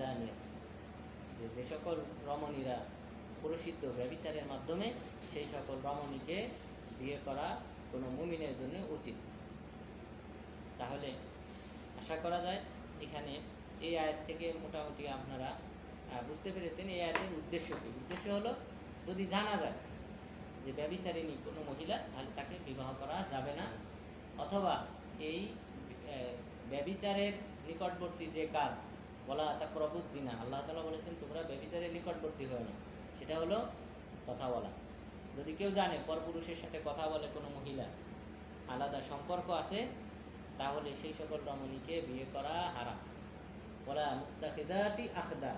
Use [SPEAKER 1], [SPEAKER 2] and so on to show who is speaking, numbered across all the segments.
[SPEAKER 1] জানিয়া যে যে সকল রমণীরা প্রসিদ্ধ ব্যবিচারের মাধ্যমে সেই সকল রমণীকে বিয়ে করা কোনো মুমিনের জন্য উচিত। তাহলে আশা করা যায় এখানে এই আয়াত থেকে মোটামুটি আপনারা বুঝতে পেরেছেন এই আয়াতের উদ্দেশ্য কী। উদ্দেশ্য হলো যদি জানা যায় যে ব্যবিচারিণী কোনো মহিলা, তাহলে তাকে বিবাহ করা যাবে না। অথবা এই ব্যবিচারের নিকটবর্তী যে কাজ বলা তা প্রবুজ জিনা আল্লাহ তালা বলেছেন, তোমরা ব্যবিচারের নিকটবর্তী হয় না। সেটা হলো কথা বলা যদি কেউ জানে, পরপুরুষের সাথে কথা বলে কোনো মহিলা, আলাদা সম্পর্ক আছে, তাহলে সেই সকল রমণীকে বিয়ে করা হারাম। বলা মুক্তাখিদাতি আখদা।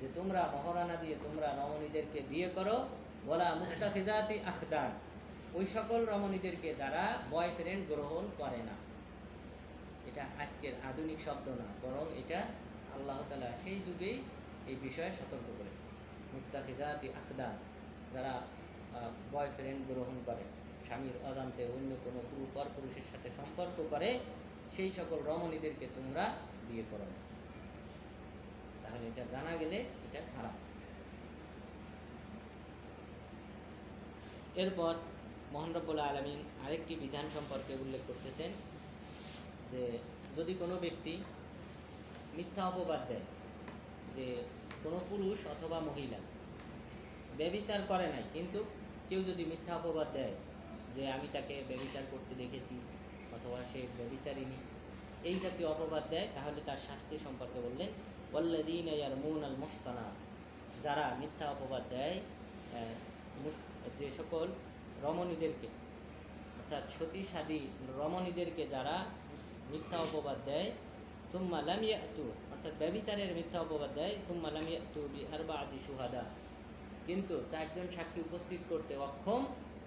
[SPEAKER 1] যে তোমরা মহারানা দিয়ে তোমরা রমণীদেরকে বিয়ে করো বলা মুক্তাখিদাতি আখদার ওই সকল রমণীদেরকে যারা বয়ফ্রেন্ড গ্রহণ করে না। এটা আজকের আধুনিক শব্দ না, বরং এটা আল্লাহ তালা সেই যুগেই এই বিষয়ে সতর্ক করেছে মুক্তাখিদাতি আখদার যারা বয়ফ্রেন্ড গ্রহণ করে, স্বামীর অজান্তে অন্য কোনো পুরু পুরুষের সাথে সম্পর্ক করে, সেই সকল রমণীদেরকে তোমরা বিয়ে করো না। তাহলে এটা জানা গেলে এটা খারাপ এরপর মোহানরবুল আলমিন আরেকটি বিধান সম্পর্কে উল্লেখ করতেছেন যে, যদি কোনো ব্যক্তি মিথ্যা অপবাদ দেয় যে কোনো পুরুষ অথবা মহিলা। ব্যবিচার করে নাই, কিন্তু কেউ যদি মিথ্যা অপবাদ দেয় যে আমি তাকে ব্যবিচার করতে দেখেছি অথবা সে ব্যবিচারিনী এই জাতীয় অপবাদ দেয়, তাহলে তার শাস্তি সম্পর্কে বললেন ওল্লাদিন ইয়ার মুন আল মোহসানা যারা মিথ্যা অপবাদ দেয় যে সকল রমণীদেরকে, অর্থাৎ সতী সাদী রমণীদেরকে যারা মিথ্যা অপবাদ দেয় তুম্মা লামিয়াতু অর্থাৎ ব্যবিচারের মিথ্যা অপবাদ দেয় তুম্মা লামিয়াতু বি আরবা সুহাদা কিন্তু চারজন সাক্ষী উপস্থিত করতে অক্ষম,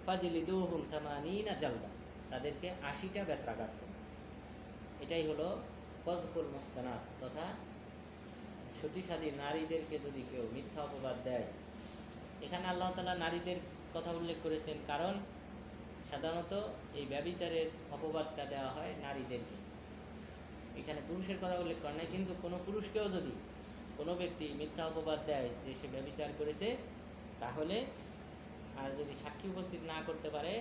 [SPEAKER 1] ফাজিলিদুহুম থামানিনা জালদা। তাদেরকে আশিটা বেত্রাঘাত করে। এটাই হলো কদফুল মোহসানাত তথা সতীসাদী নারীদেরকে যদি কেউ মিথ্যা অপবাদ দেয়। এখানে আল্লাহ তালা নারীদের কথা উল্লেখ করেছেন, কারণ সাধারণত এই ব্যবিচারের অপবাদটা দেওয়া হয় নারীদেরকে। এখানে পুরুষের কথা উল্লেখ করে নাই, কিন্তু কোনো পুরুষকেও যদি কোনো ব্যক্তি মিথ্যা অপবাদ দেয়, যে সে ব্যবিচার করেছে, তাহলে আর যদি সাক্ষী উপস্থিত না করতে পারে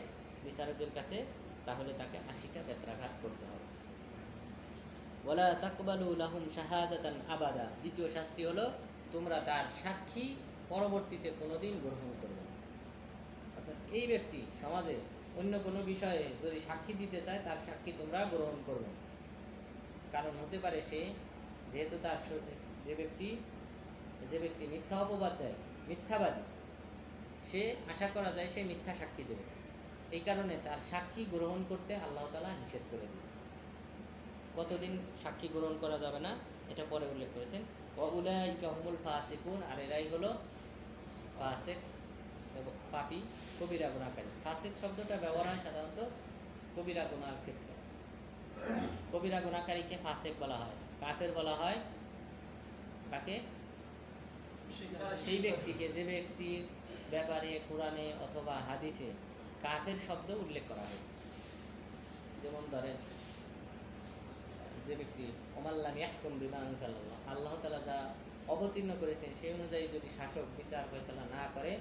[SPEAKER 1] বিচারকের কাছে, তাহলে তাকে আশিটা বেত্রাঘাত করতে হবে। বলা তাকবালু লাহুম শাহাদাতান আবাদা। দ্বিতীয় শাস্তি হলো, তোমরা তার সাক্ষী পরবর্তীতে কোনোদিন গ্রহণ করবে না। অর্থাৎ এই ব্যক্তি সমাজে অন্য কোনো বিষয়ে যদি সাক্ষী দিতে চায়, তার সাক্ষী তোমরা গ্রহণ করবে না। কারণ হতে পারে সে যেহেতু তার যে ব্যক্তি যে ব্যক্তি মিথ্যা অপবাদ দেয়, মিথ্যাবাদী, সে আশা করা যায় সে মিথ্যা সাক্ষী দেবে। এই কারণে তার সাক্ষী গ্রহণ করতে আল্লাহ তালা নিষেধ করে দিয়েছে কতদিন সাক্ষী গ্রহণ করা যাবে না, এটা পরে উল্লেখ করেছেন। ওউলাইকা হুমুল ফাসিকুন, আর এরাই হলো ফাসেক পাপি, কবিরা গুণাকারী ফাসেক শব্দটা ব্যবহার হয় সাধারণত কবিরা গুণার ক্ষেত্রে। কবিরা গুণাকারীকে ফাসেক বলা হয়। কাফের বলা হয় কাকে? সেই ব্যক্তিকে, যে ব্যক্তির ব্যাপারে কোরআনে অথবা হাদিসে কাফের শব্দ উল্লেখ করা হয়েছে। যেমন ধরেন, যে ব্যক্তি ওমাল্লাম ইয়াহকুম বিমা আনসাল্লাহ আল্লাহ তালা যা অবতীর্ণ করেছেন, সেই অনুযায়ী যদি শাসক বিচার ফয়সালা না করে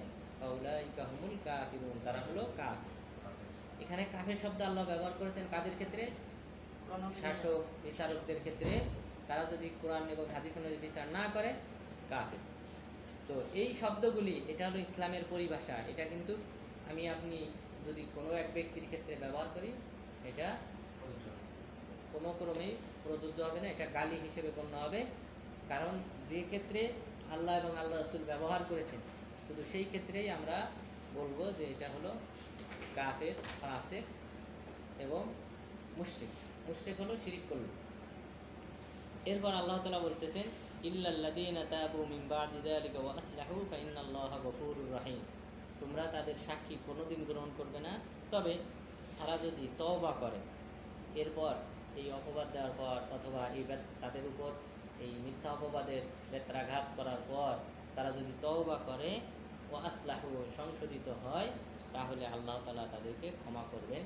[SPEAKER 1] কাফিরুন, তারা হলো কাফ এখানে কাফের শব্দ আল্লাহ ব্যবহার করেছেন কাদের ক্ষেত্রে? শাসক, বিচারকদের ক্ষেত্রে তারা যদি কোরআন এবং হাদিস অনুযায়ী বিচার না করে, কাফের। তো এই শব্দগুলি, এটা হলো ইসলামের পরিভাষা। এটা কিন্তু আমি আপনি যদি কোনো এক ব্যক্তির ক্ষেত্রে ব্যবহার করি, এটা কোনো ক্রমেই প্রযোজ্য হবে না, এটা গালি হিসেবে গণ্য হবে। কারণ যে ক্ষেত্রে আল্লাহ এবং আল্লাহ রসুল ব্যবহার করেছেন, শুধু সেই ক্ষেত্রেই আমরা বলব যে এটা হলো কাফের, ফাসেক এবং মুশ্রিক। মুশ্রিক হলো শিরিক করল। এরপর আল্লাহ তালা বলতেছেন গফুরুর রহিম। তোমরা তাদের সাক্ষী কোনোদিন গ্রহণ করবে না, তবে তারা যদি তওবা করে, এরপর এই অপবাদ দেওয়ার পর অথবা এই তাদের উপর এই মিথ্যা অপবাদের বেত্রাঘাত করার পর তারা যদি তওবা করে ও আসলাহু, সংশোধিত হয়, তাহলে আল্লাহ তালা তাদেরকে ক্ষমা করবেন।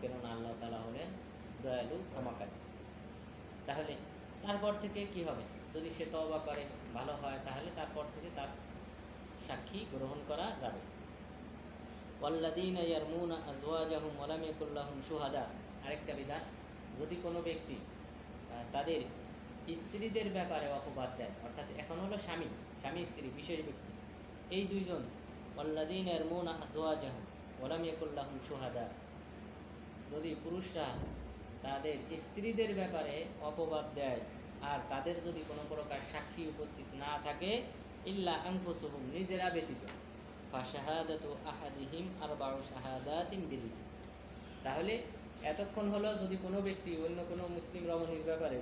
[SPEAKER 1] কেননা আল্লাহ তালা হলেন দয়ালু ক্ষমাকারী। তাহলে তারপর থেকে কি হবে? যদি সে তওবা করে, ভালো হয়, তাহলে তারপর থেকে তার সাক্ষী গ্রহণ করা যাবে। শুহাদা। আরেকটা বিধান, যদি কোনো ব্যক্তি তাদের স্ত্রীদের ব্যাপারে অপবাদ দেয়, অর্থাৎ এখন হলো স্বামী স্বামী স্ত্রী, বিশেষ ব্যক্তি, এই দুইজন ওয়াল্লাদিন ইয়ারমুনা আজওয়াজাহুম ওয়ালাম ইয়াকুল্লাহুম শুহাদা। যদি পুরুষরা তাদের স্ত্রীদের ব্যাপারে অপবাদ দেয়। আর তাদের যদি কোনো প্রকার সাক্ষী উপস্থিত না থাকে, ইল্লা আনফুসুহুম, নিজেরা ব্যতীত। ফাশাহাদাতু আহাদিহিম আরবাউ শাহাদাতিন বিল্লাহ তাহলে এতক্ষণ হলো যদি কোনো ব্যক্তি অন্য কোনো মুসলিম রমণীর ব্যাপারে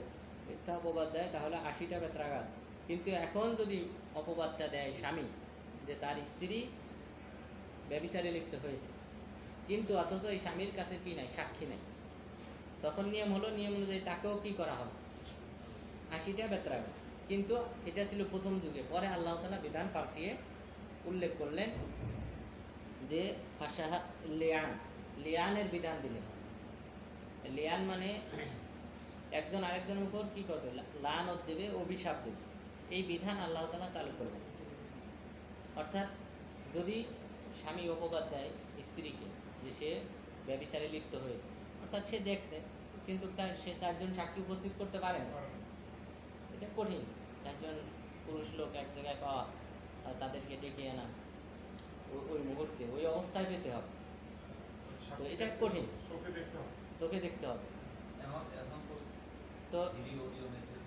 [SPEAKER 1] মিথ্যা অপবাদ দেয়, তাহলে আশিটা বেত্রাঘাত কিন্তু এখন যদি অপবাদটা দেয় স্বামী, যে তার স্ত্রী ব্যবিচারে লিপ্ত হয়েছে, কিন্তু অথচ এই স্বামীর কাছে কি নাই, সাক্ষী নাই। তখন নিয়ম হলো, নিয়ম অনুযায়ী তাকেও কি করা হবে? আশিটা বেত্রাঘাত কিন্তু এটা ছিল প্রথম যুগে। পরে আল্লাহ তালা বিধান পাল্টিয়ে উল্লেখ করলেন যে, ফাঁসাহা লিয়ান, লিয়ানের বিধান দিলেন। লিয়ান মানে একজন আরেকজনের উপর কি করবে? লানত দেবে, অভিশাপ দেবে। এই বিধান আল্লাহ তালা চালু করবেন অর্থাৎ যদি স্বামী অপবাদ দেয় স্ত্রীকে যে সে ব্যবিচারে লিপ্ত হয়েছে অর্থাৎ সে দেখছে কিন্তু তার সে চারজন সাক্ষী উপস্থিত করতে পারে না এটা কঠিন। চারজন পুরুষ লোক এক জায়গায় পাওয়া আর তাদেরকে ডেকে আনা ওই মুহূর্তে ওই অবস্থায় পেতে হবে। তো এটা কঠিন।
[SPEAKER 2] চোখে দেখতে হবে।
[SPEAKER 1] চোখে দেখতে হবে।
[SPEAKER 3] এখন এখন তো
[SPEAKER 1] তো
[SPEAKER 3] ভিডিও অডিও মেসেজ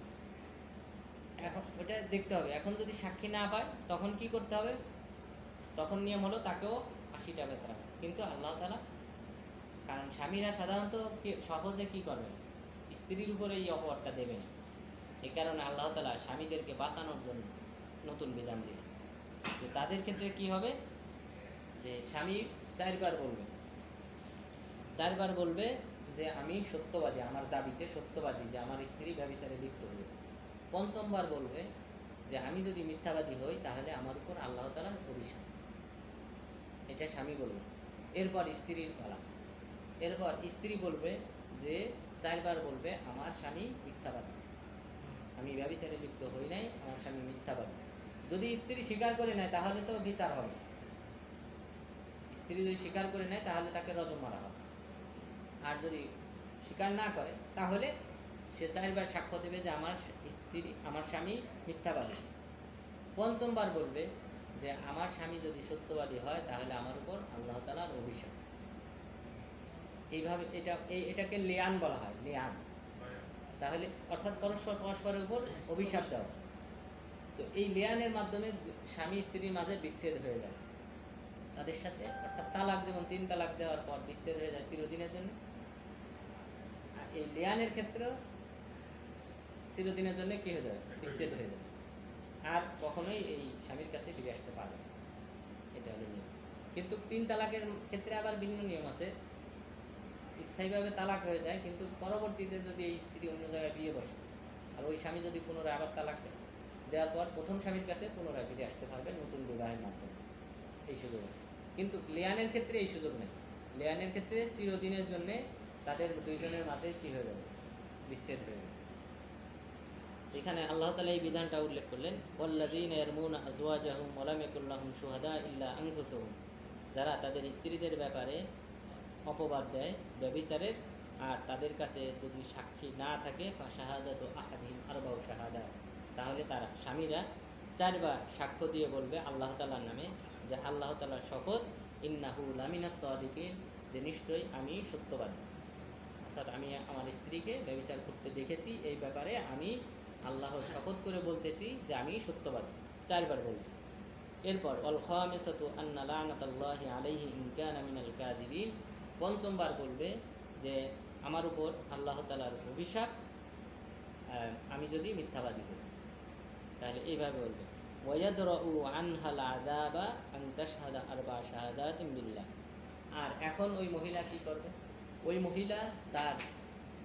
[SPEAKER 1] এখন ওটা দেখতে হবে। এখন যদি সাক্ষী না পায় তখন কি করতে হবে? তখন নিয়ম হলো তাকেও আশিটা বেতরা কিন্তু আল্লাহ তালা কারণ স্বামীরা সাধারণত সহজে কি করবে স্ত্রীর উপরে এই অপবাদটা দেবেন। এই কারণে আল্লাহ তালা স্বামীদেরকে বাঁচানোর জন্য নতুন বিধান দিলেন। যে তাদের ক্ষেত্রে কি হবে? যে স্বামী চারবার বলবে। চারবার বলবে যে, আমি সত্যবাদী, আমার দাবিতে সত্যবাদী যে আমার স্ত্রী ব্যবচারে লিপ্ত হয়েছে। পঞ্চমবার বলবে যে, আমি যদি মিথ্যাবাদী হই, তাহলে আমার উপর আল্লাহ তালার অভিশাপ। এটা স্বামী বলবে। এরপর স্ত্রীর পালা। এরপর স্ত্রী বলবে যে, চারবার বলবে, আমার স্বামী মিথ্যাবাদী। আমি ব্যবচারে লিপ্ত হই নাই, আমার স্বামী মিথ্যাবাদী। যদি স্ত্রী স্বীকার করে নেয়, তাহলে তো বিচার হবে। স্ত্রী যদি স্বীকার করে নেয়, তাহলে তাকে রজম মারা হবে। আর যদি স্বীকার না করে, তাহলে সে চারবার সাক্ষ্য দেবে যে, আমার স্ত্রী, আমার স্বামী মিথ্যাবাদী। পঞ্চমবার বলবে যে, আমার স্বামী যদি সত্যবাদী হয়, তাহলে আমার উপর আল্লাহ তালার অভিশাপ। এইভাবে এটা এটাকে লেয়ান বলা হয়, লেয়ান। তাহলে অর্থাৎ পরস্পর, পরস্পরের উপর অভিশাপ দেওয়া। তো এই লেয়ানের মাধ্যমে স্বামী স্ত্রীর মাঝে বিচ্ছেদ হয়ে যায়। তাদের সাথে, অর্থাৎ তালাক, যেমন তিন তালাক দেওয়ার পর বিচ্ছেদ হয়ে যায় চিরদিনের জন্য। আর এই লেয়ানের ক্ষেত্রে চিরদিনের জন্য কি হয়ে যাবে বিচ্ছেদ হয়ে যাবে আর কখনোই এই স্বামীর কাছে ফিরে আসতে পারবে এটা হলো নিয়ম। কিন্তু তিন তালাকের ক্ষেত্রে আবার ভিন্ন নিয়ম আছে। স্থায়ীভাবে তালাক হয়ে যায়, কিন্তু পরবর্তীতে যদি এই স্ত্রী অন্য জায়গায় বিয়ে বসে, আর ওই স্বামী যদি পুনরায় আবার তালাক দেওয়ার পর প্রথম স্বামীর কাছে পুনরায় ফিরে আসতে পারবে নতুন বিবাহের মাধ্যমে। এই সুযোগ আছে। কিন্তু লেয়ানের ক্ষেত্রে এই সুযোগ নেই। লেয়ানের ক্ষেত্রে চিরদিনের জন্য তাদের দুইজনের মাঝে কি হয়ে যাবে? বিচ্ছেদ হয়ে যাবে। এখানে আল্লাহ তালা এই বিধানটা উল্লেখ করলেন, ওয়াল্লাযীন ইয়ারমুনা আজওয়াজাহুম ওয়া লাম ইয়াকুল লাহুম শুহাদা ইল্লা আনফুসুহুম। যারা তাদের স্ত্রীদের ব্যাপারে অপবাদ দেয় ব্যবিচারের আর তাদের কাছে যদি সাক্ষী না থাকে শাহাদাত আহাদিম আরবাউ শাহাদা। তাহলে তারা স্বামীরা চারবার সাক্ষ্য দিয়ে বলবে আল্লাহ তালার নামে যে আল্লাহ তালার শপথ, ইন্নাহু লামিনা সাদিকিন, যে নিশ্চয়ই আমি সত্যবাদী। অর্থাৎ আমি আমার স্ত্রীকে ব্যবচার করতে দেখেছি, এই ব্যাপারে আমি আল্লাহর শপথ করে বলতেছি যে আমি সত্যবাদী। চারবার বলছি। এরপর, অল খামেসাতু আন্না আলাইহি ইন কানা মিনাল কাযিবিন পঞ্চমবার বলবে যে আমার উপর আল্লাহ তালার অভিশাপ আমি যদি মিথ্যাবাদী হই। তাহলে এইভাবে বলবে আর এখন ওই মহিলা কি করবে? ওই মহিলা তার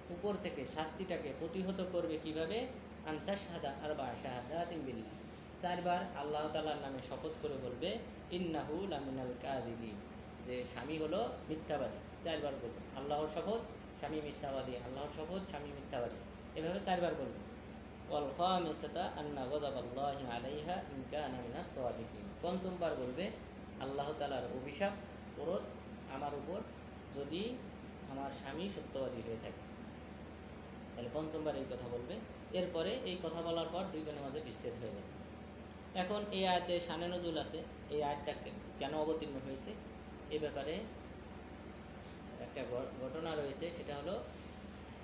[SPEAKER 1] উপর থেকে শাস্তিটাকে প্রতিহত করবে কীভাবে? আন্তাশহাদা আরবা শাহাদাতিন বিল্লাহ। চারবার আল্লাহ তালার নামে শপথ করে বলবে, ইন্নাহু লামিনাল কাযিবিন। যে স্বামী হলো মিথ্যাবাদী। চারবার বলবেন আল্লাহর শপথ, স্বামী মিথ্যাবাদী। আল্লাহর শপথ, স্বামী মিথ্যাবাদী। এভাবে চারবার বলবেন আলাইহা পঞ্চমবার বলবে, আল্লাহ তালার অভিশাপ, ওরত আমার উপর যদি আমার স্বামী সত্যবাদী হয়ে থাকে। তাহলে পঞ্চমবার এই কথা বলবে। এরপরে এই কথা বলার পর দুইজনের মাঝে বিচ্ছেদ হয়ে যাবে। এখন এই আয়তে সানে নজুল আছে। এই আয়টা কেন অবতীর্ণ হয়েছে? এ ব্যাপারে একটা ঘটনা রয়েছে, সেটা হলো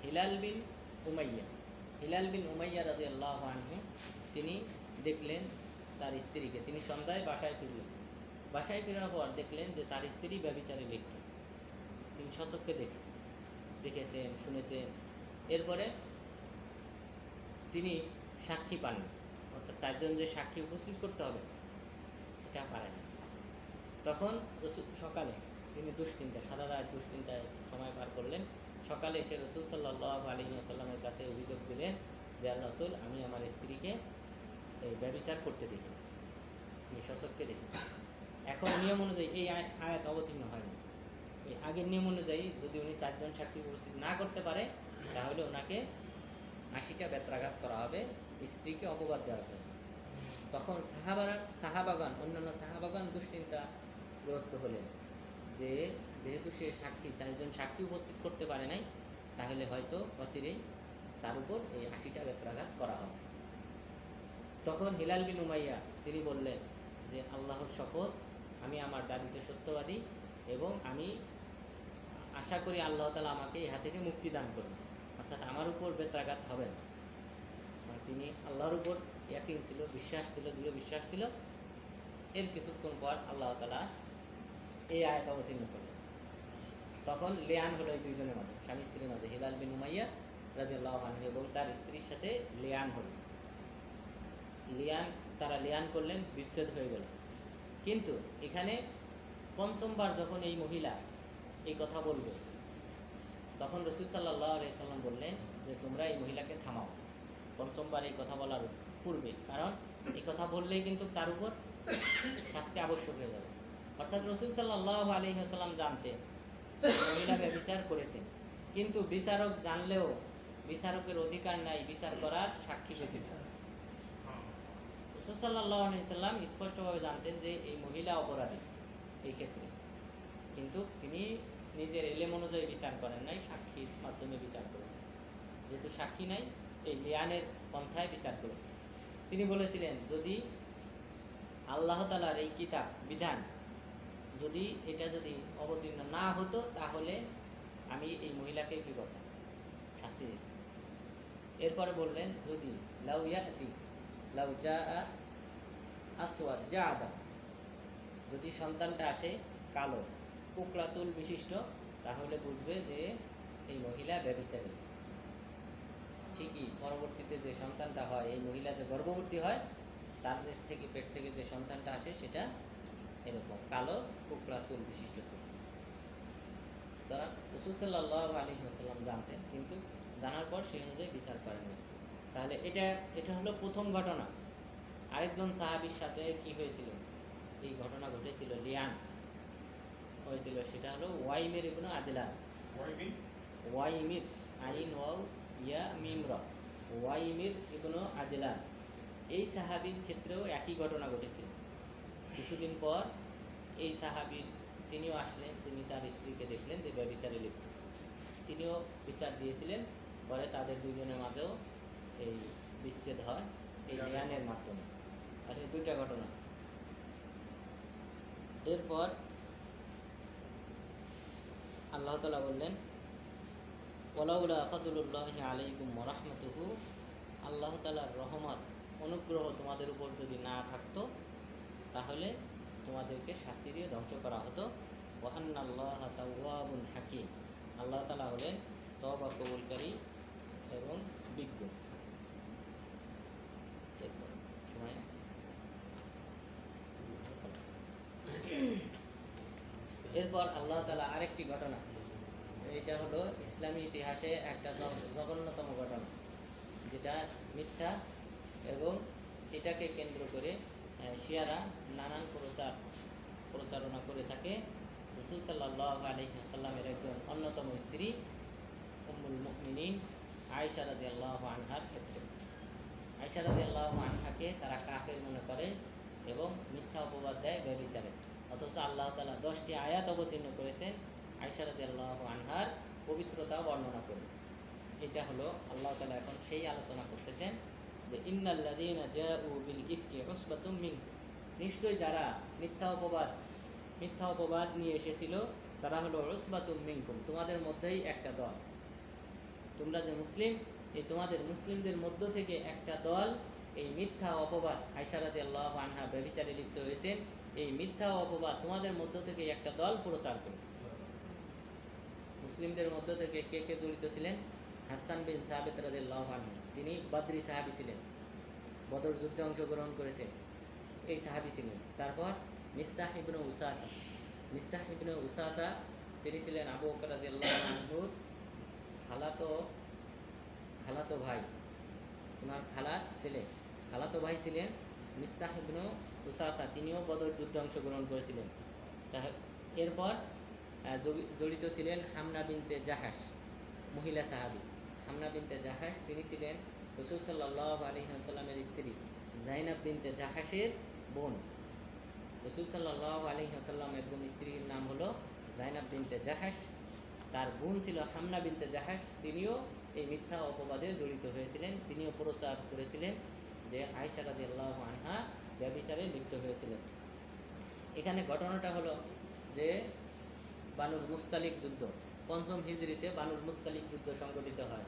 [SPEAKER 1] Hilal bin Umayya. Hilal bin Umayya রাজি আল্লাহ আনহু, তিনি দেখলেন তার স্ত্রীকে, তিনি সন্ধ্যায় বাসায় ফিরলেন। বাসায় ফেরার পর দেখলেন যে তার স্ত্রী ব্যবিচারে লিপ্ত। তিনি সচককে দেখেছেন দেখেছেন, শুনেছেন। এরপরে তিনি সাক্ষী পাননি, অর্থাৎ চারজন যে সাক্ষী উপস্থিত করতে হবে, এটা পারেন তখন সকালে তিনি দুশ্চিন্তা সারা রাত দুশ্চিন্তায় সময় পার করলেন। সকালে এসে রসুল সাল্লাহ আলী আসাল্লামের কাছে অভিযোগ দিলেন যে, আল্লাহ রসুল, আমি আমার স্ত্রীকে এই ব্যবচার করতে দেখেছি। আমি সচককে দেখেছি। এখন নিয়ম অনুযায়ী এই আয়- আয়াত অবতীর্ণ হয়নি। এই আগের নিয়ম অনুযায়ী যদি উনি চারজন সাক্ষী উপস্থিত না করতে পারে, তাহলে ওনাকে আশিটা বেত্রাঘাত করা হবে স্ত্রীকে অপবাদ দেওয়ার জন্য। তখন সাহাবারা সাহাবাগান অন্যান্য সাহাবাগান দুশ্চিন্তাগ্রস্ত হলেন। যে যেহেতু সে সাক্ষী, চারজন সাক্ষী উপস্থিত করতে পারে নাই, তাহলে হয়তো অচিরেই তার উপর এই আশিটা বেত্রাঘাত করা হবে। তখন হিলাল বিন উমাইয়া তিনি বললেন যে, আল্লাহর শপথ, আমি আমার দাবিতে সত্যবাদী এবং আমি আশা করি আল্লাহ তালা আমাকে ইহা থেকে মুক্তি দান করবেন অর্থাৎ আমার উপর বেত্রাঘাত হবে না। মানে তিনি আল্লাহর উপর ইয়াকিন ছিল, বিশ্বাস ছিল, দৃঢ় বিশ্বাস ছিল। এর কিছুক্ষণ পর আল্লাহ তালা এই আয়াত অবতীর্ণ করলেন তখন লেয়ান হলো এই দুইজনের মাঝে, স্বামী স্ত্রীর মাঝে, হিলাল বিন উমাইয়া রাজি আল্লাহ এবং তার স্ত্রীর সাথে লেয়ান হলো। লিয়ান, তারা লিয়ান করলেন, বিচ্ছেদ হয়ে গেল। কিন্তু এখানে পঞ্চমবার যখন এই মহিলা এই কথা বলবে, তখন রসুল সাল্লাহ সাল্লাম বললেন যে, তোমরা এই মহিলাকে থামাও। পঞ্চমবার এই কথা বলার পূর্বে, কারণ এই কথা বললেই কিন্তু তার উপর শাস্তি আবশ্যক হয়ে যাবে। অর্থাৎ রসুল সাল্লাহ আলহিহাল্লাম জানতেন, মহিলাকে বিচার করেছেন। কিন্তু বিচারক জানলেও বিচারকের অধিকার নাই, বিচার করার সাক্ষী পেতেছে রসুল সাল্লাহ সাল্লাম স্পষ্টভাবে জানতেন যে এই মহিলা অপরাধী এই ক্ষেত্রে। কিন্তু তিনি নিজের এলেম অনুযায়ী বিচার করেন নাই, সাক্ষীর মাধ্যমে বিচার করেছেন। যেহেতু সাক্ষী নাই, এই লিয়ানের পন্থায় বিচার করেছেন। তিনি বলেছিলেন, যদি আল্লাহ তালার এই কিতাব, বিধান যদি এটা যদি অবতীর্ণ না হতো, তাহলে আমি এই মহিলাকে কী করতাম? শাস্তি দিতাম। এরপরে বললেন, যদি লাউ ইয়াতি লাউ জা আসওয়াদ যা আদা যদি সন্তানটা আসে কালো কুকলা চুল বিশিষ্ট, তাহলে বুঝবে যে এই মহিলা ব্যবচারী। ঠিকই, পরবর্তীতে যে সন্তানটা হয়, এই মহিলা যে গর্ভবতী হয়, তার থেকে পেট থেকে যে সন্তানটা আসে, সেটা এরকম কালো কুকলা চুল বিশিষ্ট ছিল সুতরাং রসুল সাল্লাহ আলী সাল্লাম জানতেন কিন্তু জানার পর সেই অনুযায়ী বিচার করেন না তাহলে এটা এটা হলো প্রথম ঘটনা। আরেকজন সাহাবির সাথে কি হয়েছিল? এই ঘটনা ঘটেছিল লিয়ান। হয়েছিল সেটা হলো ওয়াইমের ইবনু আজলান ওয়াইমির? আইন ওয়াও ইয়া মিম র। ওয়াইমির ইবনু আজলান এই সাহাবির ক্ষেত্রেও একই ঘটনা ঘটেছিল। কিছুদিন পর এই সাহাবির তিনিও আসলেন তিনি তার স্ত্রীকে দেখলেন যে ব্যবিচারে লিপ্ত। তিনিও বিচার দিয়েছিলেন পরে তাদের দুজনের মাঝেও এই বিচ্ছেদ হয় এই জ্ঞানের মাধ্যমে। আর এই দুইটা ঘটনা। এরপর আল্লাহ তালা বললেন ওলাউলা আফাদুল্লাহ আলাইকুম রহমতুহু আল্লাহ তালার রহমত অনুগ্রহ তোমাদের উপর যদি না থাকতো তাহলে তোমাদেরকে শাস্তি দিয়ে ধ্বংস করা হতো। ওয়াহান আল্লাহ তাওয়াবুন হাকিম। আল্লাহ তালা হলেন তবা কবুলকারী এবং বিজ্ঞ। সময় এরপর আল্লাহ তালা আরেকটি ঘটনা। এটা হলো ইসলামী ইতিহাসে একটা জঘন্যতম ঘটনা। যেটা মিথ্যা এবং এটাকে কেন্দ্র করে শিয়ারা নানান প্রচার প্রচারণা করে থাকে। রসুল সাল্লাহ আলহিসাল্লামের একজন অন্যতম স্ত্রী, উম্মুল মুমিনিন আয়েশা রাদি আল্লাহ আনহার ক্ষেত্রে। আইসারাদি আল্লাহ আনহাকে তারা কাফের মনে করে এবং মিথ্যা অপবাদ দেয় ব্যবিচারে অথচ আল্লাহ তালা দশটি আয়াত অবতীর্ণ করেছেন আইসারাদি আল্লাহ আনহার পবিত্রতা বর্ণনা করে। এটা হলো, আল্লাহ তালা এখন সেই আলোচনা করতেছেন যে ইন্নাল্লাদিনা জাউ বিল ইফকি উসবাতুম মিনকুম নিশ্চয়ই যারা মিথ্যা অপবাদ মিথ্যা অপবাদ নিয়ে এসেছিল, তারা হলো উসবাতুম মিনকুম, তোমাদের মধ্যেই একটা দল। তোমরা যে মুসলিম, এই তোমাদের মুসলিমদের মধ্য থেকে একটা দল, এই মিথ্যা অপবাদ আইসারাদি আল্লাহ আনহা ব্যবিচারে লিপ্ত হয়েছেন এই মিথ্যা অপবাদ তোমাদের মধ্য থেকে একটা দল প্রচার করেছে। মুসলিমদের মধ্য থেকে কে কে জড়িত ছিলেন? হাসান বিন সাহাবেদ রাদিল্লাহ আনহু, তিনি বদ্রি সাহাবি ছিলেন। বদর যুদ্ধে অংশগ্রহণ করেছেন এই সাহাবি ছিলেন। তারপর মিস্তাহ ইবনু উসাসা, মিস্তাহ ইবনু উসাসা, তিনি ছিলেন আবু বকর রাদিয়াল্লাহু আনহুর খালাতো খালাতো ভাই। ওনার খালার ছেলে, খালাতো ভাই ছিলেন মিস্তাহ ইবনু উসাসা, তিনিও বদর যুদ্ধে অংশগ্রহণ করেছিলেন। এরপর জড়িত ছিলেন হামনা বিনতে জাহাস মহিলা সাহাবি। হামনা বিনতে জাহাস তিনি ছিলেন রসুল সাল্লাহ আলী সাল্লামের স্ত্রী, জাইনাব বিনতে জাহাসের বোন। রসুল সাল্লাহ আলী সাল্লাম একজন স্ত্রীর নাম হলো জাইনাব বিনতে জাহাস তার বোন ছিল হামনা বিনতে জাহাস তিনিও এই মিথ্যা অপবাদে জড়িত হয়েছিলেন। তিনিও প্রচার করেছিলেন যে আয়সা রাদি আল্লাহ আনহা ব্যবিচারে লিপ্ত হয়েছিলেন। এখানে ঘটনাটা হলো যে বানুর মুস্তালিক যুদ্ধ। পঞ্চম হিজড়িতে বানুর মুস্তালিক যুদ্ধ সংগঠিত হয়।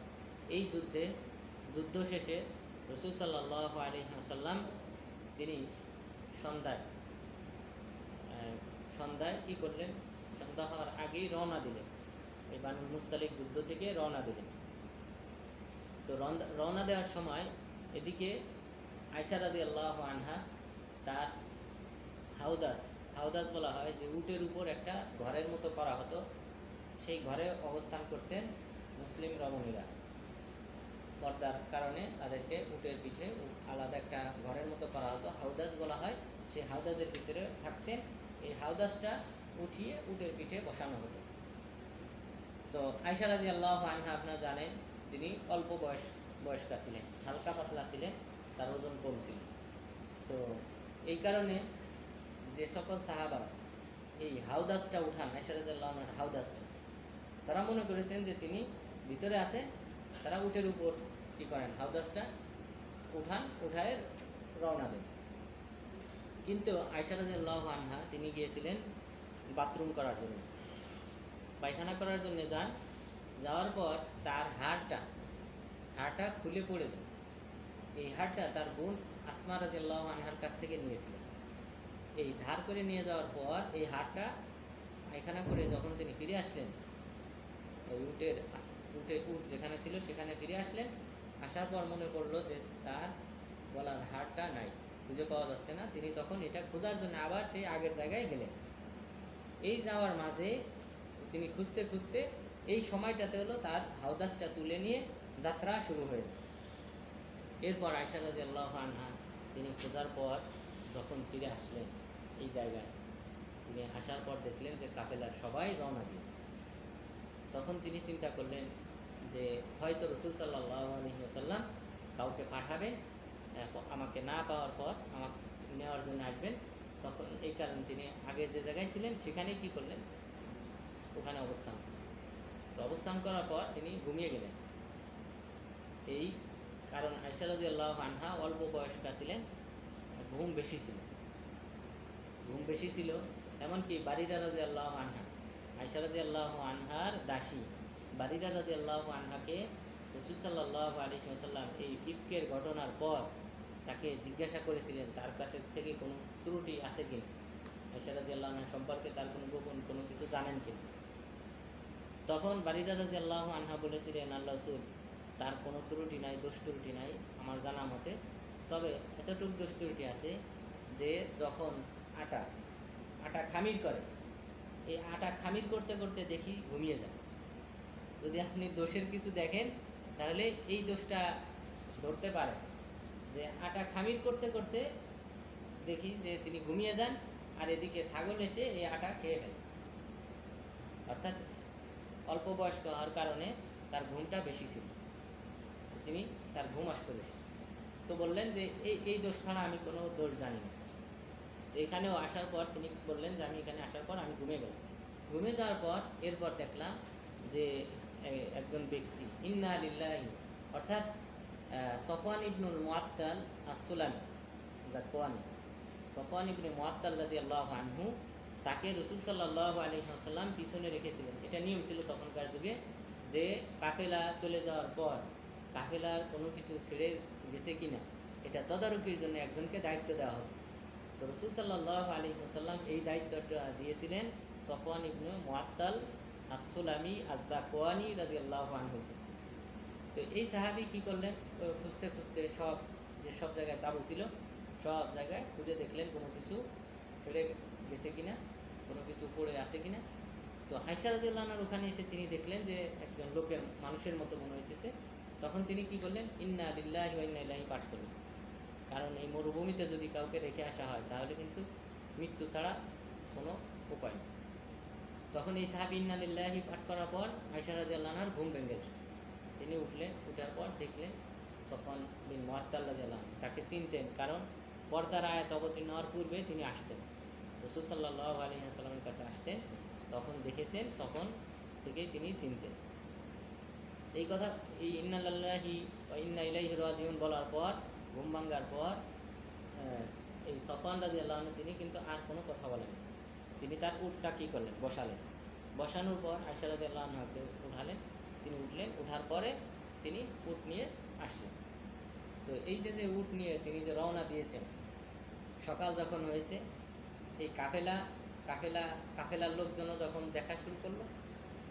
[SPEAKER 1] এই যুদ্ধে, যুদ্ধ শেষে রসুল সাল্লাহ আলহিহাসাল্লাম তিনি সন্ধ্যায় সন্ধ্যায় কি করলেন? সন্ধ্যা হওয়ার আগেই রওনা দিলেন। এই বানুর মুস্তালিক যুদ্ধ থেকে রওনা দিলেন। তো রওনা দেওয়ার সময় এদিকে আয়সারাদি আল্লাহ আনহা তার হাউদাস হাউদাস বলা হয় যে উটের উপর একটা ঘরের মতো করা হতো। সেই ঘরে অবস্থান করতেন মুসলিম রমণীরা। পর্দার কারণে তাদেরকে উটের পিঠে আলাদা একটা ঘরের মতো করা হতো। হাউদাস বলা হয়, সেই হাউদাসের ভিতরে থাকতেন। এই হাউদাসটা উঠিয়ে উটের পিঠে বসানো হতো। তো আয়সারাদি আল্লাহ আনহা আপনারা জানেন, তিনি অল্প বয়স, বয়স্কা ছিলেন, হালকা পাতলা ছিলেন, তার ওজন কম ছিল। তো এই কারণে যে সকল সাহাবারা এই হাউদাসটা উঠান আয়সারাদাল্লাহর হাউদাসটা তারা মনে করেছেন যে তিনি ভিতরে আছে, তারা উটের উপর কি করেন? হাউদাসটা উঠান, উঠায় রওনা দেন। কিন্তু আয়সারাদাল্লাহ আনহা, তিনি গিয়েছিলেন বাথরুম করার জন্য। পায়খানা করার জন্য যান। যাওয়ার পর তার হাড়টা হাড়টা খুলে পড়ে যায়। এই হাড়টা তার বোন আসমা রাদিয়াল্লাহু আনহার কাছ থেকে নিয়েছিলেন। এই ধার করে নিয়ে যাওয়ার পর এই হাড়টা পায়খানা করে যখন তিনি ফিরে আসলেন ওই উটের উটে, উট যেখানে ছিল সেখানে ফিরে আসলেন। আসার পর মনে পড়ল যে তার গলার হারটা নাই, খুঁজে পাওয়া যাচ্ছে না। তিনি তখন এটা খোঁজার জন্য আবার সেই আগের জায়গায় গেলেন। এই যাওয়ার মাঝে তিনি খুঁজতে খুঁজতে এই সময়টাতে হলো তার হাউদাসটা তুলে নিয়ে যাত্রা শুরু হয়ে যায়। এরপর আয়সা রাজি আল্লাহ আনহা তিনি খোঁজার পর যখন ফিরে আসলেন এই জায়গায়, তিনি আসার পর দেখলেন যে কাফেলার সবাই রওনা দিয়েছে। তখন তিনি চিন্তা করলেন যে হয়তো রসুল সাল্লাহ আলহিহাসাল্লাম কাউকে পাঠাবেন আমাকে না পাওয়ার পর আমাকে নেওয়ার জন্য আসবেন। তখন এই কারণে তিনি আগে যে জায়গায় ছিলেন সেখানেই কী করলেন? ওখানে অবস্থান তো অবস্থান করার পর তিনি ঘুমিয়ে গেলেন। এই কারণ আয়সারদি আল্লাহ আনহা অল্প বয়স্কা ছিলেন, ঘুম বেশি ছিল। ঘুম বেশি ছিল, এমনকি বাড়িরা রাজি আল্লাহ আনহা আয়সারদি আল্লাহ আনহার দাসী। বাড়িরা রাজি আল্লাহ আনহাকে রসুল সাল্লাহ আলী সাল্লাম এই ইফকের ঘটনার পর তাকে জিজ্ঞাসা করেছিলেন, তার কাছে থেকে কোনো ত্রুটি আছে কিনা আয়সারদি আল্লাহ আনহা সম্পর্কে তার কোনো গোপন কোনো কিছু জানেন কিনা তখন বাড়িটা রাজি আল্লাহ আনহা বলেছিলেন, আল্লাহ রসুল, তার কোনো ত্রুটি নাই, দোষ ত্রুটি নাই আমার জানা মতে। তবে এতটুকু দোষ ত্রুটি আছে যে যখন আটা আটা খামির করে এই আটা খামির করতে করতে দেখি ঘুমিয়ে যায়। যদি আপনি দোষের কিছু দেখেন, তাহলে এই দোষটা ধরতে পারে। যে আটা খামির করতে করতে দেখি যে তিনি ঘুমিয়ে যান আর এদিকে ছাগল এসে এই আটা খেয়ে ফেলে। অর্থাৎ অল্প বয়স্ক হওয়ার কারণে তার ঘুমটা বেশি ছিল। তিনি তার ঘুম আসতো বেশি। তো বললেন যে, এই এই দোষ ছাড়া আমি কোনো দোষ জানি না। এখানেও আসার পর তিনি বললেন যে, আমি এখানে আসার পর আমি ঘুমিয়ে গেলাম। ঘুমিয়ে যাওয়ার পর এরপর দেখলাম যে একজন ব্যক্তি, ইন্না লিল্লাহি। অর্থাৎ সফওয়ান ইবনুল মুআত্তাল আসুলামি কোয়ানি সফওয়ান ইবনে মুআত্তাল রাদিয়াল্লাহু আনহু তাকে রসুল সাল্লাল্লাহু আলাইহি ওয়াসাল্লাম পিছনে রেখেছিলেন। এটা নিয়ম ছিল তখনকার যুগে যে, কাফেলা চলে যাওয়ার পর কাফেলার কোনো কিছু ছেড়ে গেছে কিনা, এটা তদারকির জন্য একজনকে দায়িত্ব দেওয়া হতো তো রসুল সাল্লাহ আলী সাল্লাম এই দায়িত্বটা দিয়েছিলেন সফওয়ান ইবনু মুআত্তাল আসুলামি আদা কোয়ানি রাজি আল্লাহ আনহুকে। তো এই সাহাবি কি করলেন? খুঁজতে খুঁজতে সব, যে সব জায়গায় তাবু ছিল, সব জায়গায় খুঁজে দেখলেন কোনো কিছু ছেড়ে গেছে কিনা, কোনো কিছু পড়ে আছে কিনা। তো আয়সা রাদিউল্লাহর ওখানে এসে তিনি দেখলেন যে একজন লোকের, মানুষের মতো মনে হইতেছে। তখন তিনি কি করলেন? ইন্না লিল্লাহি ওয়া ইন্না ইলাইহি পাঠ করলেন কারণ এই মরুভূমিতে যদি কাউকে রেখে আসা হয়, তাহলে কিন্তু মৃত্যু ছাড়া কোনো উপায় নেই। তখন এই সাহাবি ইন্না লিল্লাহি পাঠ করার পর আয়সা রাদিউল্লাহর ঘুম ভেঙে গেল তিনি উঠলেন, উঠার পর দেখলেন সফন বিন মোয়াত্তাল্লাহ জালান তাকে চিনতেন কারণ পর্দার আয়াত অবতীর্ণ হওয়ার পূর্বে তিনি আসতেন। রসুল সাল্লাহ আলী সাল্লামের কাছে আসতেন, তখন দেখেছেন, তখন থেকেই তিনি চিনতেন। এই কথা এই ইন্নাল্লাহি ইন্না ইলাইহি রাজিউন বলার পর ঘুম ভাঙ্গার পর এই সফান রাজি আল্লাহ তিনি কিন্তু আর কোনো কথা বলেন তিনি তার উটটা কী করলেন? বসালেন। বসানোর পর আয়সা রাজি আল্লাহকে উঠালেন। তিনি উঠলেন। উঠার পরে তিনি উট নিয়ে আসলেন। তো এই যে যে উট নিয়ে তিনি যে রওনা দিয়েছেন, সকাল যখন হয়েছে, এই কাফেলা কাফেলা, কাফেলার লোকজনও যখন দেখা শুরু করল,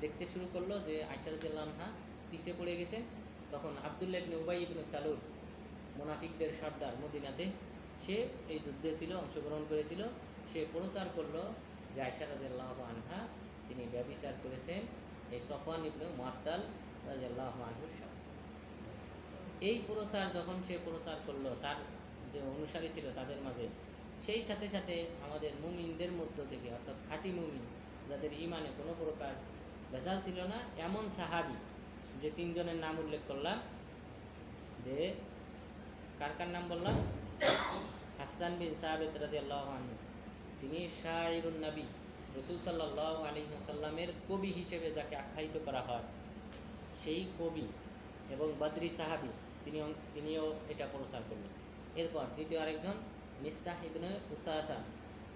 [SPEAKER 1] দেখতে শুরু করল যে আইসারুদ্দাল্লাহা পিছিয়ে পড়ে গেছেন, তখন আবদুল্লাহ ইবনে উবাই ইবনে সালুর মুনাফিকদের সর্দার মদিনাতে। সে এই যুদ্ধে ছিল, অংশগ্রহণ করেছিল। সে প্রচার করল যে আইসারুদ্দাল্লাহ আনহা। তিনি ব্যবিচার করেছেন এই সফওয়ান ইবনে মুআত্তাল রাদিয়াল্লাহু আনহুর সাথে। এই প্রচার যখন সে প্রচার করল, তার যে অনুসারী ছিল তাদের মাঝে, সেই সাথে সাথে আমাদের মুমিনদের মধ্য থেকে, অর্থাৎ খাঁটি মুমিন, যাদের ইমানে কোনো প্রকার ভেজাল ছিল না, এমন সাহাবি যে তিনজনের নাম উল্লেখ করলাম, যে কার কার নাম বললাম? হাসান বিন সাহাবেদ রাজি আল্লাহ তিনি শাহরুন নবী, রসুল সাল্লাহ আলী সাল্লামের কবি হিসেবে যাকে আখ্যায়িত করা হয়। সেই কবি এবং বদ্রি সাহাবি, তিনি তিনিও এটা প্রচার করলেন। এরপর দ্বিতীয় আরেকজন, মিস্তাহ ইবনে উসাতা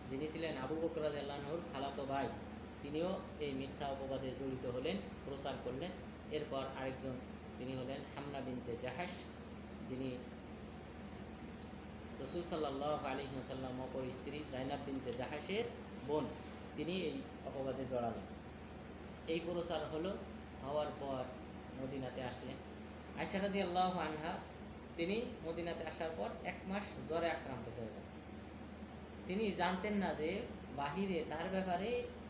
[SPEAKER 1] যিনি ছিলেন আবু বকর আল্লাহর খালাতো ভাই, তিনিও এই মিথ্যা অপবাদে জড়িত হলেন, প্রচার করলেন। এরপর আরেকজন, তিনি হলেন হামনা বিনতে জাহাস যিনি রসুল সাল্লাহ আলী সাল্লাম অপর স্ত্রী জাইনাব বিনতে জাহাসের বোন, তিনি এই অপবাদে জড়ালেন। এই প্রচার হলো, হওয়ার পর মদিনাতে আসলেন। আয়সারাদি আল্লাহ আনহা, তিনি মদিনাতে আসার পর এক মাস জ্বরে আক্রান্ত হয়ে যান তিনি জানতেন না যে বাহিরে তার ব্যাপারে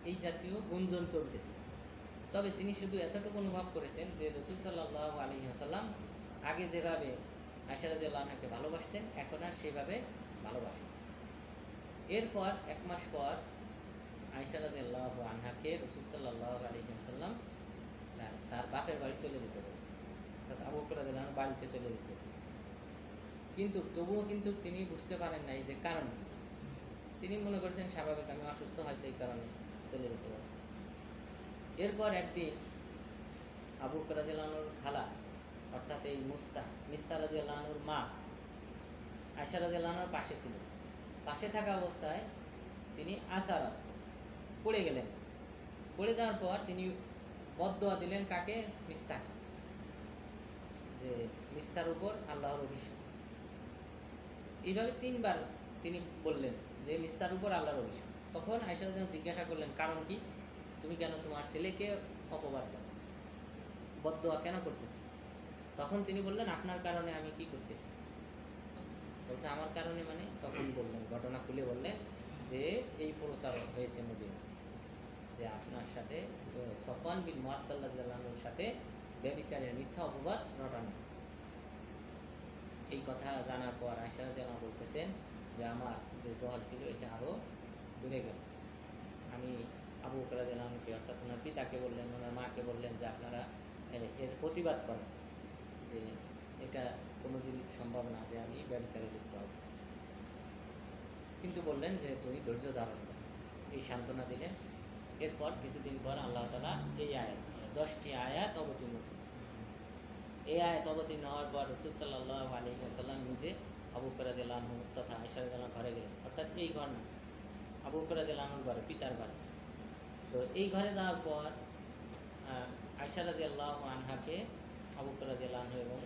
[SPEAKER 1] এই জাতীয় গুঞ্জন চলতেছে। তবে তিনি শুধু এতটুকু অনুভব করেছেন যে রসুল সাল্লাহ আলী সাল্লাম আগে যেভাবে আয়সারাদি আল্লাহকে ভালোবাসতেন, এখন আর সেভাবে ভালোবাসেন এরপর এক মাস পর আয়সারাদি আল্লাহ আনহাকে রসুল সাল্লাহ আলী সাল্লাম তার বাপের বাড়ি চলে যেতে হবে অর্থাৎ আবু বকর রাদিয়াল্লাহু বাড়িতে চলে যেতে কিন্তু তবুও কিন্তু তিনি বুঝতে পারেন নাই যে কারণ কি। তিনি মনে করছেন, স্বাভাবিক আমি অসুস্থ হয়তো এই কারণে চলে যেতে পারছি। এরপর একদিন আবু রাদিয়াল্লাহু খালা অর্থাৎ এই মুস্তা মিস্তা রাদিয়াল্লাহু আনহুর মা আয়সা রাদিয়াল্লাহু আনহুর পাশে ছিল। পাশে থাকা অবস্থায় তিনি আসারাত পড়ে গেলেন। পড়ে যাওয়ার পর তিনি বদোয়া দিলেন কাকে? মিস্তাক যে মিস্তার উপর আল্লাহর অভিষেক। এইভাবে তিনবার তিনি বললেন যে মিস্তার উপর আল্লাহর অভিষেক। তখন আয়সা জিজ্ঞাসা করলেন, কারণ কি? তুমি কেন তোমার ছেলেকে অপবাদ দাও? বদোয়া কেন করতেছ? তখন তিনি বললেন, আপনার কারণে আমি কি করতেছি? বলছে, আমার কারণে মানে? তখন বললেন, ঘটনা খুলে বললেন যে, এই প্রচার হয়েছে মদিনাতে, যে আপনার সাথে সফান বিন মোয়াত্তাল্লাহর সাথে ব্যবিচারের মিথ্যা অপবাদ রটানো হয়েছে। এই কথা জানার পর আয়সা জানা বলতেছেন যে, আমার যে জ্বর ছিল, এটা আরও বেড়ে গেল। আমি আবু বকরা জানানকে অর্থাৎ ওনার পিতাকে বললেন ওনার মাকে বললেন যে, আপনারা এর প্রতিবাদ করেন। যে এটা কোনোদিন সম্ভব না যে আমি ব্যবচারে লিপ্ত হব। কিন্তু বললেন যে তুমি ধৈর্য ধারণ করো। এই সান্ত্বনা দিলেন এরপর কিছুদিন পর আল্লাহ তালা এই আয়াত, দশটি আয়াত অবতীর্ণ এই আয়াত অবতীর্ণ হওয়ার পর রসুল সাল্লাহ আলী সাল্লাম নিজে আবু করাজেলানহু তথা আয়সারাজান ঘরে গেলেন। অর্থাৎ এই ঘর না, আবু করাজেলানহুর ঘরে, পিতার ঘরে। তো এই ঘরে যাওয়ার পর আয়সারাজি আল্লাহ আনহাকে আবু করাজেলানহু এবং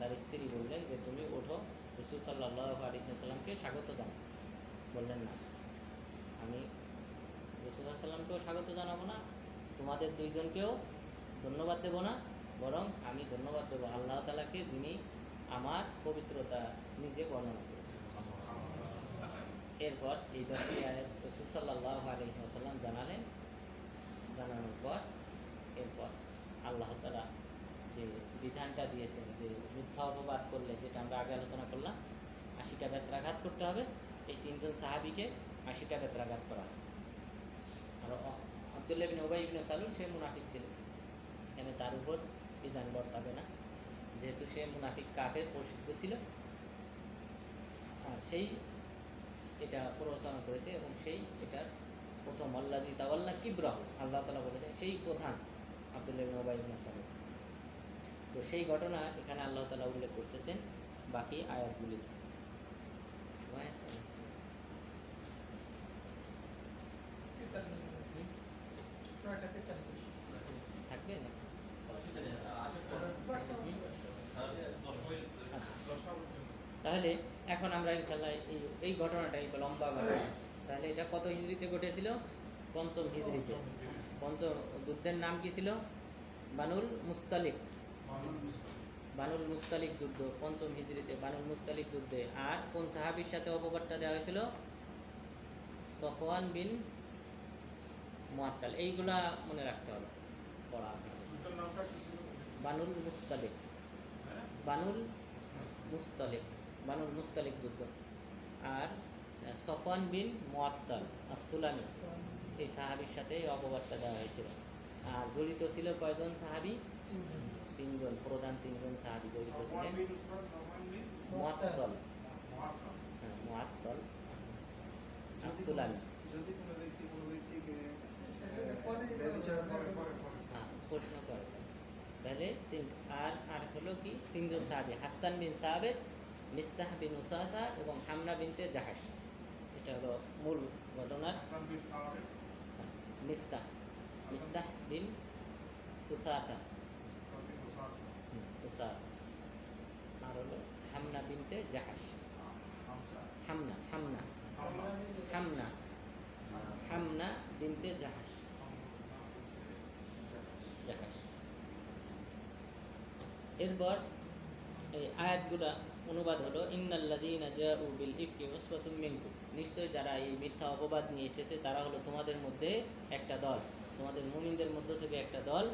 [SPEAKER 1] তার স্ত্রী বললেন যে, তুমি ওঠো। রসুল সাল্লাহ আলী সাল্লামকে স্বাগত জানাও। বললেন, না। আমি রসুল সাল্লামকেও স্বাগত জানাব না। তোমাদের দুইজনকেও ধন্যবাদ দেবো না। বরং আমি ধন্যবাদ দেবো আল্লাহ তালাকে যিনি আমার পবিত্রতা নিজে বর্ণনা করেছেন। এরপর এই দশটি আয়াত রসুল সাল্লাহ আলহিহাসাল্লাম জানালেন। জানানোর পর এরপর আল্লাহ তালা যে বিধানটা দিয়েছেন, যে মিথ্যা অপবাদ করলে যেটা আমরা আগে আলোচনা করলাম, আশিটা বেত্রাঘাত করতে হবে। এই তিনজন সাহাবিকে আশিটা বেত্রাঘাত করা আর আবদুল্লাহ বিন ওবাই বিন সালুল সে মুনাফিক ছিল। এখানে তার উপর বিধান বর্তাবে না? যেহেতু সে মুনাফিক কাফের, প্রসিদ্ধ ছিল। আর সেই এটা প্ররোচনা করেছে এবং সেই এটার প্রথম আল্লাহ তাওয়াল্লা কিব্রাহ, আল্লাহ তালা বলেছেন সেই প্রধান আবদুল্লাহ বিন ওবাই বিন সালুল তো সেই ঘটনা এখানে আল্লাহ তালা উল্লেখ করতেছেন। বাকি আয়াতগুলিতে সময় আছে? থাকবে তাহলে এখন আমরা ইনশাল্লাহ এই এই ঘটনাটা এই লম্বা ঘটনা তাহলে এটা কত হিজড়িতে ঘটেছিল? পঞ্চম হিজড়িতে। পঞ্চম যুদ্ধের নাম কি ছিল? বানুল মুস্তালিক বানুল মুস্তালিক। যুদ্ধ পঞ্চম হিজড়িতে বানুল মুস্তালিক যুদ্ধে। আর কোন সাহাবির সাথে অপবাদটা দেওয়া হয়েছিল? সফওয়ান বিন মুআত্তাল। এইগুলা মনে রাখতে হবে। পড়া। আপনাদের। বানুল মুস্তালিক। বানুল মুস্তালিক। বানুল মুস্তালিক যুদ্ধ। আর সফওয়ান বিন মুআত্তাল আর সুলামি এই সাহাবির সাথে এই অপবাদটা দেওয়া হয়েছিল। আর জড়িত ছিল কয়জন সাহাবি? তিনজন প্রধান তিনজন সাহাবি জড়িত ছিলেন মুআত্তল হ্যাঁ মুআত্তল আর সুলামি
[SPEAKER 2] যদি কোনো ব্যক্তি কোনো ব্যক্তিকে আহ, ব্যভিচার করে
[SPEAKER 1] হ্যাঁ প্রশ্ন করে তাহলে তিন আর আর হলো কি তিনজন সাহাবি হাসান বিন সাহাবেদ মিস্তাহ বিন উসাসা এবং হামনা বিনতে জাহাস এটা হলো মূল ঘটনার হ্যাঁ, মিস্তাহ মিস্তাহ বিন উসাসা আর হলো হামনা বিনতে জাহাস হামনা হামনা। হামনা। হামনা বিনতে জাহাস জাহাজ এরপর এই আয়াতগুলা অনুবাদ হলো ইন্নাল্লাযীনা জাউ বিল ইফকি উসবাতুম মিনকুম নিশ্চয় যারা এই মিথ্যা অপবাদ নিয়ে এসেছে তারা হলো তোমাদের মধ্যে একটা দল। তোমাদের মুমিনদের মধ্য থেকে একটা দল।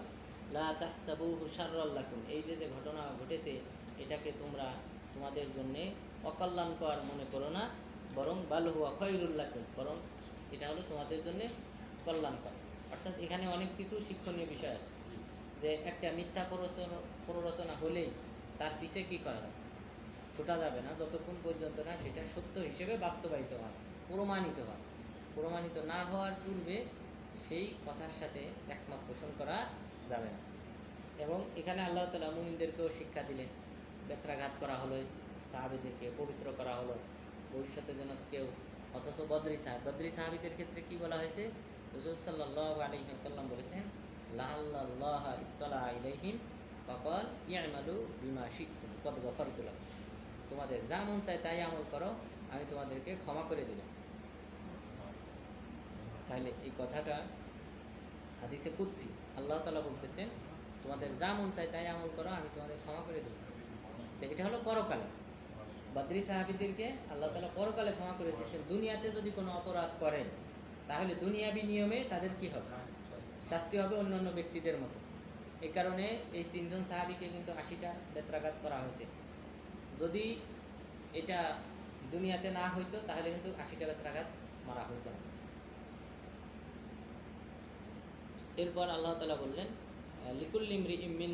[SPEAKER 1] লা তাহসাবুহু শাররাল লাকুম, এই যে যে ঘটনা ঘটেছে, এটাকে তোমরা তোমাদের জন্যে অকল্যাণকর মনে করো না, বরং বাল হুয়া খয়রুল লাকুম, বরং এটা হলো তোমাদের জন্যে কল্যাণকর। অর্থাৎ এখানে অনেক কিছু শিক্ষণীয় বিষয় আছে, যে একটা মিথ্যা প্ররোচনা হলেই তার পিছে কি করা যাবে? ছোটা যাবে না, যতক্ষণ পর্যন্ত না সেটা সত্য হিসেবে বাস্তবায়িত হয়, প্রমাণিত হয়। প্রমাণিত না হওয়ার পূর্বে সেই কথার সাথে একমত পোষণ করা যাবে না এবং এখানে আল্লাহ তালা মুমিনদেরকেও শিক্ষা দিলেন, বেত্রাঘাত করা হলো, সাহাবিদেরকে পবিত্র করা হলো, ভবিষ্যতে যেন কেউ অথচ বদ্রি সাহেব, বদ্রি সাহাবিদের ক্ষেত্রে কি বলা হয়েছে? হুজুর বলেছেন তোমাদের যা মন চায় তাই আমল করো, আমি তোমাদেরকে ক্ষমা করে দিলাম। তাহলে এই কথাটা হাদিসে কুৎসি আল্লাহ তালা বলতেছেন, তোমাদের যা মন চায় তাই আমল করো, আমি তোমাদের ক্ষমা করে দেব। তো এটা হলো পরকালে। বদ্রি সাহাবিদেরকে আল্লাহ তালা পরকালে ক্ষমা করে দিয়েছেন। দুনিয়াতে যদি কোনো অপরাধ করে, তাহলে দুনিয়াবি নিয়মে তাদের কি হবে? শাস্তি হবে অন্যান্য ব্যক্তিদের মতো। এই কারণে এই তিনজন সাহাবিকে কিন্তু আশিটা বেত্রাঘাত করা হয়েছে। যদি এটা দুনিয়াতে না হইতো, তাহলে কিন্তু আশিটা বেত্রাঘাত মারা হইতো না। এরপর আল্লাহ তালা বললেন লিকুল্লিমরি ইমিন